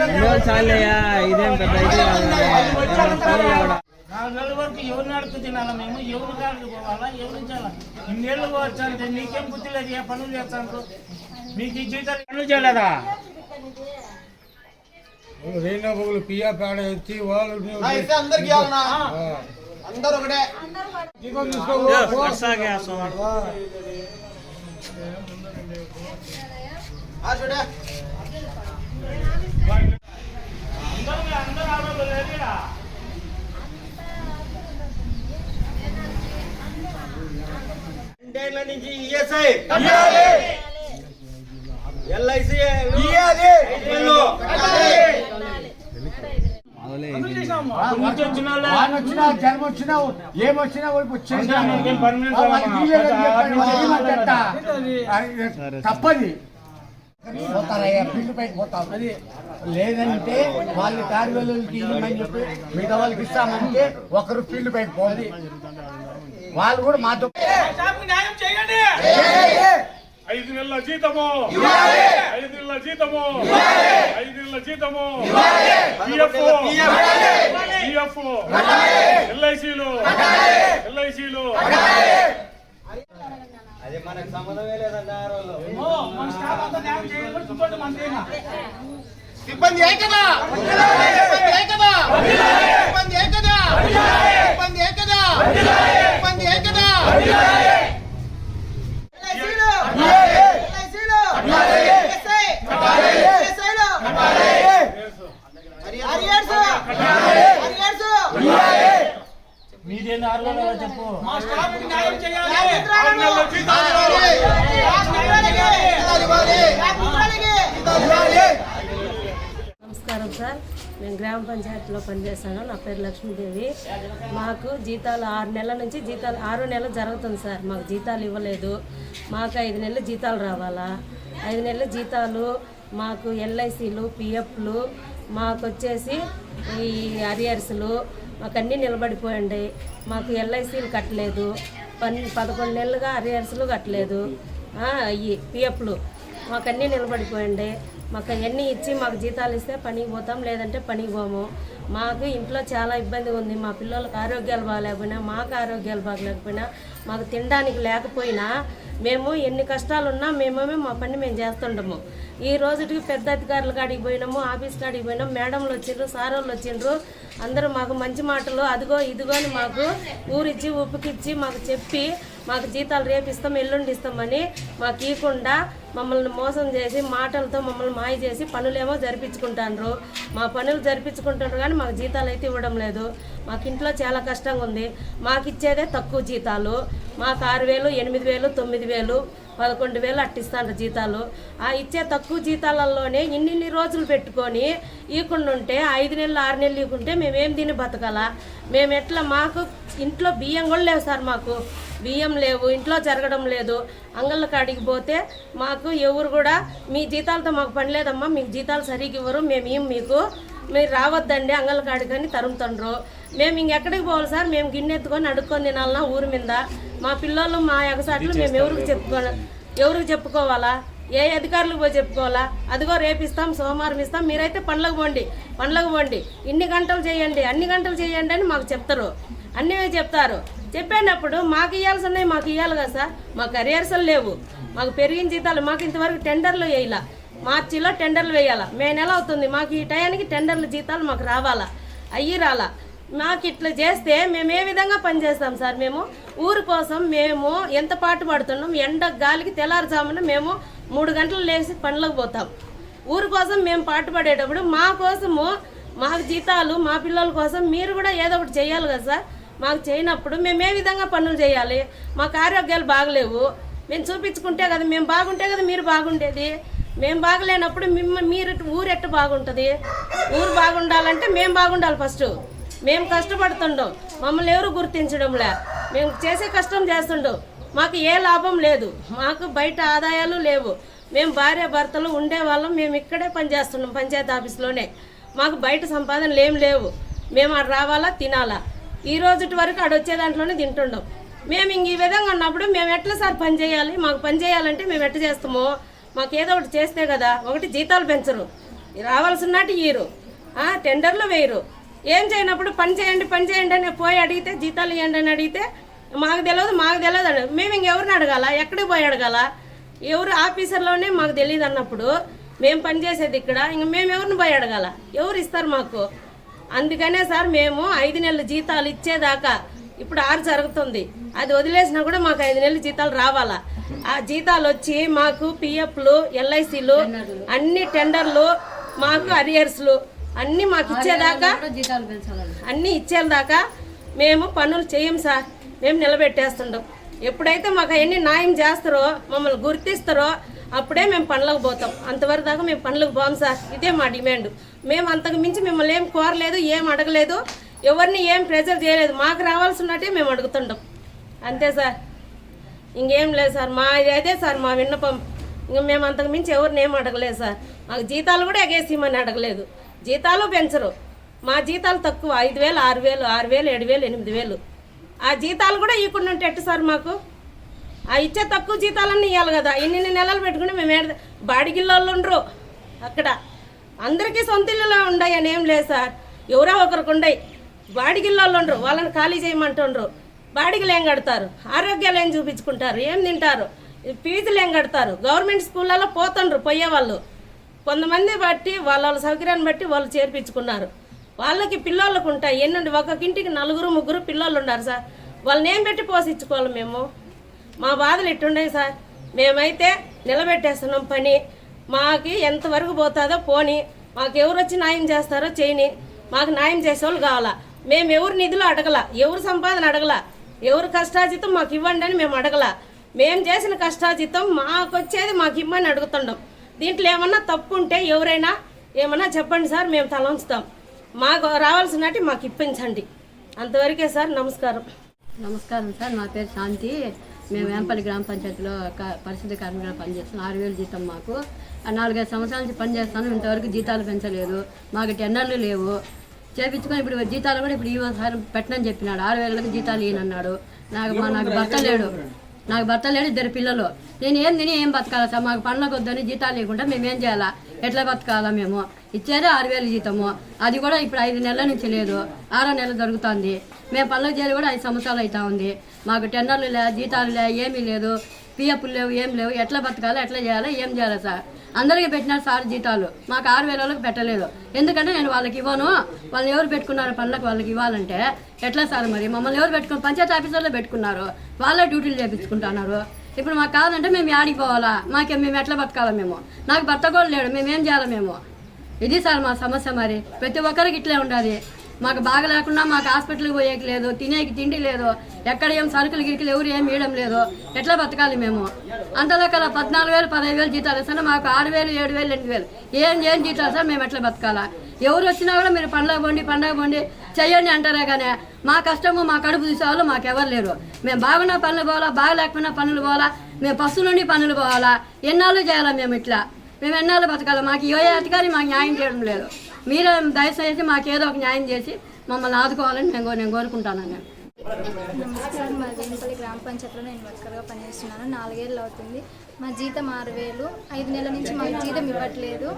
చాలయ్యా ఇదేం పెద్ద ఇది కాదు. నాలుగు నెలల వరకు ఎవరు నడుపు తినాలా మేము? ఎవరు కాడికి పోవాలా? ఎవరు ఇన్నేళ్ళు పోవచ్చు అంటే నీకేం బుద్ధి లేదు ఏ పనులు చేస్తాను మీకు ఈ జీతాలు పనులు చేయలేదా? రేణుగులు పియ్య పేడ ఎత్తి వాళ్ళు అందరికి అందరూ ఒకటే. ఆ చూడే అందరూ అందరూ ఆడవాళ్ళు లేరుగా? రెండేళ్ళ నుంచి ఈఎస్ఐ ఎల్ఐసి ఏమొచ్చినా నీకేం permanent కావాలా? తప్పది. పోతారయ్యా పైకి పోతాం లేదంటే వాళ్ళ ఇవ్వమని చెప్పి మిగతా వాళ్ళకి ఇస్తామంటే ఒకరు ఫీల్డ్ పైకి పోదు వాళ్ళు కూడా మాతో ఐదు నెలల జీతము. ఐదు నెలల జీతము. ఐదు నెలల జీతము. ఎల్ఐసీలు. ఎల్ఐసీలు. అది మనకు సంబంధమే అంతా న్యాయం చేయాలి, కూర్చోండి మన దేనా. సిబ్బంది ఏకదా? సిబ్బంది ఏకదా? సిబ్బంది ఏకదా? సిబ్బంది మీదేంది ఆరు చెప్పు మా స్టాఫ్ న్యాయం చేయాలి ఆరు నెలల జీతాలు నమస్కారం సార్ నేను గ్రామ పంచాయతీలో పనిచేస్తాను నా పేరు లక్ష్మీదేవి. మాకు జీతాలు ఆరు నెలల నుంచి జీతాలు ఆరు నెలలు జరుగుతుంది సార్. మాకు జీతాలు ఇవ్వలేదు. మాకు ఐదు నెలలు జీతాలు రావాలా? ఐదు నెలల జీతాలు మాకు ఎల్ఐసీలు పిఎఫ్లు మాకు వచ్చేసి ఈ అరియర్స్లు మాకు అన్నీ నిలబడిపోయండి మాకు ఎల్ఐసీలు కట్టలేదు. పన్ పదకొండు నెలలుగా అరియర్స్లు కట్టలేదు. అయ్యి పిఎఫ్లు మాకు అన్నీ నిలబడిపోయండి మాకు అవన్నీ ఇచ్చి మాకు జీతాలు ఇస్తే పనికి పోతాం లేదంటే పనికి పోము. మాకు ఇంట్లో చాలా ఇబ్బంది ఉంది. మా పిల్లలకు ఆరోగ్యాలు బాగాలేకపోయినా మాకు ఆరోగ్యాలు బాగలేకపోయినా మాకు తినడానికి లేకపోయినా మేము ఎన్ని కష్టాలున్నా మేమేమే మా పని మేము చేస్తుండము ఈ రోజుకి పెద్ద అధికారుల కాడికి పోయినాము ఆఫీస్ కాడికి పోయినాము మేడంలు వచ్చిండ్రు సారోళ్ళు వచ్చిండ్రు. అందరూ మాకు మంచి మాటలు అదిగో ఇదిగో అని మాకు ఊరిచ్చి ఉప్పుకిచ్చి మాకు చెప్పి మాకు జీతాలు రేపు ఇస్తాం ఎల్లుండి ఇస్తామని మాకు ఇవ్వకుండా మమ్మల్ని మోసం చేసి మాటలతో మమ్మల్ని మాయ చేసి పనులేమో జరిపించుకుంటాండ్రు. మా పనులు జరిపించుకుంటారు కానీ మాకు జీతాలు అయితే ఇవ్వడం లేదు. మాకు ఇంట్లో చాలా కష్టంగా ఉంది. మాకు ఇచ్చేదే తక్కువ జీతాలు. మాకు ఆరు వేలు ఎనిమిది వేలు తొమ్మిది వేలు పదకొండు వేలు అట్టిస్తాండ్రు జీతాలు. ఆ ఇచ్చే తక్కువ జీతాలలోనే ఇన్నిన్ని రోజులు పెట్టుకొని ఇవ్వకుండా ఉంటే ఐదు నెలలు ఆరు నెలలు ఇవ్వకుంటే మేమేం తిని బతకాలా? మేము ఎట్లా మాకు ఇంట్లో బియ్యం కూడా లేవు సార్ మాకు. బియ్యం లేవు ఇంట్లో జరగడం లేదు. అంగళ్ళ కాడికి పోతే మాకు ఎవరు కూడా మీ జీతాలతో మాకు పని లేదమ్మా మీకు జీతాలు సరిగ్గా ఇవ్వరు మేము మీకు మీరు రావద్దండి అంగళ్ళ కాడికి అని తరుముతుండ్రు. మేము ఇంకెక్కడికి పోవాలి సార్? మేము గిన్నె ఎత్తుకొని అడుక్కొని తినాలన్నా ఊరి మీద? మా పిల్లలు మా ఎగసాట్లు మేము ఎవరికి చెప్పుకో ఎవరికి చెప్పుకోవాలా? ఏ అధికారులకు పోయి చెప్పుకోవాలా? అదిగో రేపిస్తాం సోమవారం ఇస్తాం మీరైతే పండ్లకు పోండి పండ్లకు పోండి. ఇన్ని గంటలు చేయండి అన్ని గంటలు చేయండి అని మాకు చెప్తారు. అన్నీ చెప్తారు. చెప్పేటప్పుడు మాకు ఇవ్వాల్సినవి మాకు ఇవ్వాలి కదా సార్. మాకు అరియర్సలు లేవు. మాకు పెరిగిన జీతాలు మాకు ఇంతవరకు టెండర్లు వేయాల. మార్చిలో టెండర్లు వేయాలా. మే నెల అవుతుంది. మాకు ఈ టయానికి టెండర్లు జీతాలు మాకు రావాలా? అయ్యి రాలా. మాకు ఇట్లా చేస్తే మేము ఏ విధంగా పనిచేస్తాం సార్ మేము? ఊరి కోసం మేము ఎంత పాటు పడుతున్నాం? ఎండ గాలికి తెల్లారుజామున మేము మూడు గంటలు లేచి పనులకు పోతాం. ఊరి కోసం మేము పాటుపడేటప్పుడు మా కోసము మాకు జీతాలు మా పిల్లల కోసం మీరు కూడా ఏదో ఒకటి చేయాలి కదా సార్. మాకు చేయనప్పుడు మేము ఏ విధంగా పనులు చేయాలి? మాకు ఆరోగ్యాలు బాగలేవు. మేము చూపించుకుంటే కదా మేము బాగుంటే కదా మీరు బాగుండేది? మేము బాగలేనప్పుడు మిమ్మ మీరు ఊరు బాగుంటుంది? ఊరు బాగుండాలంటే మేము బాగుండాలి ఫస్ట్. మేము కష్టపడుతుండం. మమ్మల్ని ఎవరు గుర్తించడంలే. మేము చేసే కష్టం చేస్తుండం. మాకు ఏ లాభం లేదు. మాకు బయట ఆదాయాలు లేవు. మేము భార్య భర్తలు ఉండేవాళ్ళం. మేము ఇక్కడే పనిచేస్తున్నాం పంచాయతీ ఆఫీస్లోనే. మాకు బయట సంపాదనలు ఏం లేవు. మేము అక్కడ రావాలా తినాలా? ఈ రోజు వరకు ఆడ వచ్చే దాంట్లోనే తింటుండం మేము ఇంక ఈ విధంగా ఉన్నప్పుడు మేము ఎట్లా సార్ పని చేయాలి? మాకు పని చేయాలంటే మేము ఎట్లా చేస్తామో? మాకు ఏదో ఒకటి చేస్తే కదా ఒకటి జీతాలు పెంచరు. రావాల్సినట్టు ఇయ్యరు. టెండర్లు వేయరు. ఏం చేయనప్పుడు పని చేయండి పని చేయండి అని పోయి అడిగితే జీతాలు ఇవ్వండి అని అడిగితే మాకు తెలియదు మాకు తెలియదు అని. మేము ఇంకెవరిని అడగాల? ఎక్కడికి పోయి అడగాల? ఎవరు ఆఫీసర్లోనే మాకు తెలియదు అన్నప్పుడు మేము పని చేసేది ఇక్కడ ఇంక మేము ఎవరిని పోయి అడగాల? ఎవరు ఇస్తారు మాకు? అందుకనే సార్ మేము ఐదు నెలల జీతాలు ఇచ్చేదాకా ఇప్పుడు ఆరు జరుగుతుంది. అది వదిలేసినా కూడా మాకు ఐదు నెలల జీతాలు రావాలా? ఆ జీతాలు వచ్చి మాకు పిఎఫ్లు ఎల్ఐసిలు అన్ని టెండర్లు మాకు అరియర్స్లు అన్ని మాకు ఇచ్చేదాకా అన్నీ ఇచ్చేదాకా మేము పనులు చేయం సార్. మేము నిలబెట్టేస్తుండం ఎప్పుడైతే మాకు అవన్నీ న్యాయం చేస్తారో మమ్మల్ని గుర్తిస్తారో అప్పుడే మేము పనులకు పోతాం. అంతవరకు దాకా మేము పనులకు పోం సార్. ఇదే మా డిమాండ్. మేము అంతకు మించి మిమ్మల్ని ఏం కోరలేదు ఏం అడగలేదు. ఎవరిని ఏం ప్రెజర్ చేయలేదు. మాకు రావాల్సినట్టే మేము అడుగుతుంటాం. అంతే సార్. ఇంకేం లేదు సార్. మా అదే సార్ మా విన్నపం. ఇంకా మేము అంతకు మించి ఎవరిని ఏం అడగలేదు సార్. మాకు జీతాలు కూడా ఎగేసిమని అడగలేదు. జీతాలు పెంచరు. మా జీతాలు తక్కువ. ఐదు వేలు ఆరు వేలు ఆరు వేలు ఏడు వేలు ఎనిమిది వేలు. ఆ జీతాలు కూడా ఇవ్వకుండా ఉంటే ఎట్టు సార్ మాకు? ఆ ఇచ్చే తక్కువ జీతాలన్నీ ఇవ్వాలి కదా. ఇన్ని నెలలు పెట్టుకుని మేము ఏడ బాడిగిల్లోళ్ళు ఉండరు. అక్కడ అందరికీ సొంత ఇల్లులో ఉండయి అని ఏం లేదు సార్. ఎవరో ఒకరికి ఉండయి. బాడిగిల్లోళ్ళు ఉండరు. వాళ్ళని ఖాళీ చేయమంటుండ్రు బాడిగలు ఏం కడతారు? ఆరోగ్యాలు ఏం చూపించుకుంటారు? ఏం తింటారు? ఫీజులు ఏం కడతారు? గవర్నమెంట్ స్కూళ్ళలో పోతుండ్రు పోయేవాళ్ళు కొంతమంది బట్టి వాళ్ళ వాళ్ళ సౌకర్యాన్ని బట్టి వాళ్ళు చేర్పించుకున్నారు. వాళ్ళకి పిల్లోళ్ళకు ఉంటాయి. ఎన్నుండి ఒక్కొక్క ఇంటికి నలుగురు ముగ్గురు పిల్లోళ్ళు ఉన్నారు సార్. వాళ్ళని ఏం పెట్టి పోషించుకోవాలి మేము? మా బాధలు ఇట్టుండయి సార్? మేమైతే నిలబెట్టేస్తున్నాం పని. మాకి ఎంతవరకు పోతుందో పోని. మాకు ఎవరు వచ్చి న్యాయం చేస్తారో చేయని. మాకు న్యాయం చేసేవాళ్ళు కావాలా. మేము ఎవరు నిధులు అడగల. ఎవరు సంపాదన అడగల. ఎవరు కష్టాజితం మాకు ఇవ్వండి అని మేము అడగల. మేము చేసిన కష్టాజితం మాకు వచ్చేది మాకు ఇమ్మని అడుగుతుండం. దీంట్లో ఏమన్నా తప్పు ఉంటే ఎవరైనా ఏమన్నా చెప్పండి సార్ మేము తల ఉంచుతాం మాకు రావాల్సినట్టు మాకు ఇప్పించండి. అంతవరకే సార్ నమస్కారం. నమస్కారం సార్ నా పేరు శాంతి. మేము వేంపల్లి గ్రామ పంచాయతీలో క- పరిశుద్ధ కార్మికులు పనిచేస్తున్నాం. ఆరు వేలు జీతం మాకు. నాలుగైదు సంవత్సరాల నుంచి పనిచేస్తాను. ఇంతవరకు జీతాలు పెంచలేదు. మాకు టెండర్లు లేవు. చేపించుకొని ఇప్పుడు జీతాలు కూడా ఇప్పుడు ఈ సార్ పెట్టనని చెప్పినాడు. ఆరు వేలకు జీతాలు ఈయనన్నాడు. నాకు మా నాకు భర్త లేడు. నాకు భర్త లేడు ఇద్దరు పిల్లలు. నేను ఏం తిని ఏం బతకాలా సార్? మాకు పనులకు వద్దని జీతాలు లేకుండా మేము ఏం చేయాలా? ఎట్లా బతకాలా మేము? ఇచ్చేదే ఆరు వేలు జీతము. అది కూడా ఇప్పుడు ఐదు నెలల నుంచి లేదు. ఆరో నెల జరుగుతుంది మేము పనులు చేరి కూడా ఐదు సంవత్సరాలు అవుతా ఉంది. మాకు టెండర్లు లే జీతాలు లే ఏమీ లేదు. పిఎఫ్లు లేవు ఏం లేవు. ఎట్లా బతకాలో ఎట్లా చేయాలి ఏం చేయాలి సార్? అందరికీ పెట్టినారు సార్ జీతాలు. మాకు ఆరు వేలలోకి పెట్టలేదు. ఎందుకంటే నేను వాళ్ళకి ఇవ్వను. వాళ్ళు ఎవరు పెట్టుకున్నారు పనులకు వాళ్ళకి ఇవ్వాలంటే ఎట్లా సార్ మరి? మమ్మల్ని ఎవరు పెట్టుకున్నారు? పంచాయతీ ఆఫీసర్లో పెట్టుకున్నారు. వాళ్ళే డ్యూటీలు చేపించుకుంటున్నారు. ఇప్పుడు మాకు కాదంటే మేము ఆడికి పోవాలా? మాకే మేము ఎట్లా బతకాలా మేము? నాకు భర్త కూడా లేడు. మేము ఏం చేయాలి మేము? ఇది సార్ మా సమస్య మరి. ప్రతి ఒక్కరికి ఇట్లే ఉండాలి. మాకు బాగా లేకుండా మాకు హాస్పిటల్కి పోయేకి లేదు తినేకి తిండి లేదు ఎక్కడ ఏం సరుకులు గిరికలు ఎవరు ఏం ఇవ్వడం లేదు. ఎట్లా బతకాలి మేము? అంతలో కదా పద్నాలుగు వేలు పదహైదు వేలు జీతాలు సార్ మాకు ఆరు వేలు ఏడు వేలు ఎనిమిది వేలు. ఏం ఏం జీతాలు సార్? మేము ఎట్లా బతకాలా? ఎవరు వచ్చినా కూడా మీరు పండగ పోండి పండగ పోండి చెయ్యండి అంటారే కానీ మా కష్టము మా కడుపు తీసేవాళ్ళు మాకు లేరు. మేము బాగున్న పనులు పోవాలా బాగా లేకపోయినా పనులు పోవాలా మేము పశువుల నుండి పనులు పోవాలా. ఎన్నాళ్ళు చేయాలా మేము ఇట్లా? మేము ఎన్నాళ్ళు బతకాలి? మాకు ఏ అధికారి మాకు న్యాయం చేయడం లేదు. మీరు దయచేసి మాకు ఏదో ఒక న్యాయం చేసి మమ్మల్ని ఆదుకోవాలని నేను నేను కోరుకుంటాను నేను నమస్కారం. మా దేనిపల్లి గ్రామ పంచాయతీలో నేను వర్కర్గా పనిచేస్తున్నాను. నాలుగేళ్ళు అవుతుంది. మా జీతం ఆరు వేలు. ఐదు నెలల నుంచి మాకు జీతం ఇవ్వట్లేదు.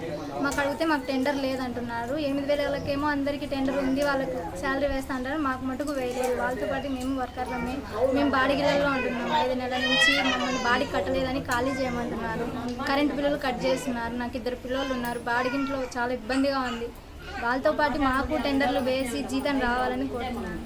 మాకు అడిగితే మాకు టెండర్ లేదంటున్నారు. ఎనిమిది వేల వాళ్ళకేమో అందరికీ టెండర్ ఉంది. వాళ్ళకి శాలరీ వేస్తా అంటారు మాకు మటుకు వేయలేదు వాళ్ళతో పాటు మేము వర్కర్లమే మేము బాడిగిళ్ళలో ఉంటున్నాం. ఐదు నెలల నుంచి మమ్మల్ని బాడీ కట్టలేదని ఖాళీ చేయమంటున్నారు. కరెంటు బిల్లులు కట్ చేస్తున్నారు. నాకు ఇద్దరు పిల్లలు ఉన్నారు. బాడిగింట్లో చాలా ఇబ్బందిగా ఉంది. వాళ్ళతో పాటు మాకు టెండర్లు వేసి జీతం రావాలని కోరుతున్నాను.